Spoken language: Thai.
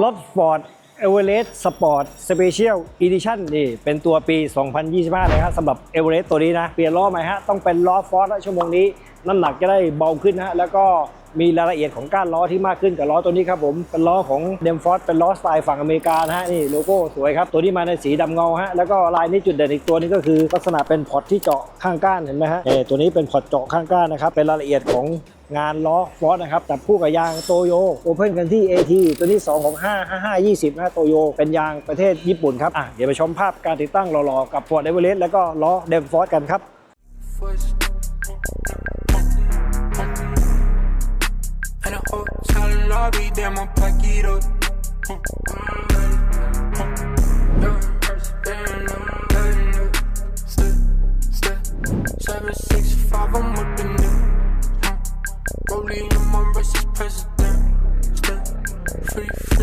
รถ Ford Everest Sport Special Edition นี่ เป็นตัวปี 2025 เลยครับสำหรับ Everest ตัวนี้นะ เปลี่ยนล้อใหม่ฮะ ต้องเป็นล้อฟอร์สชั่วโมงนี้ น้ำหนักจะได้เบาขึ้นนะฮะ แล้วก็มีรายละเอียดของก้านล้อที่มากขึ้นกับล้อตัวนี้ครับผม เป็นล้อของเดมฟอร์เป็นล้อสไตล์ฝั่งอเมริกานะฮะ นี่โลโก้สวยครับ ตัวนี้มาในสีดำเงาฮะ แล้วก็ลายนี้จุดเด่นอีกตัวนึงก็คือลักษณะเป็นพอร์ตที่เจาะข้างก้านเห็นไหมฮะเออตัวนี้เป็นพอร์ตเจาะข้างก้านนะครับ เป็นรายละเอียดของ งานล้อฟอสนะครับจับคู่กับยางโตโยโอเพ่นกันที่ AT ตัวนี้2ของ5 5 5 20นะโตโยเป็นยางประเทศญี่ปุ่นครับอะเดี๋ยวไปชมภาพการติดตั้งหล่อๆกับฟอร์ดเอเวอเลสตแล้วก็ล้อเดมฟอสกันครับ In a hotel lobby, damn, I'm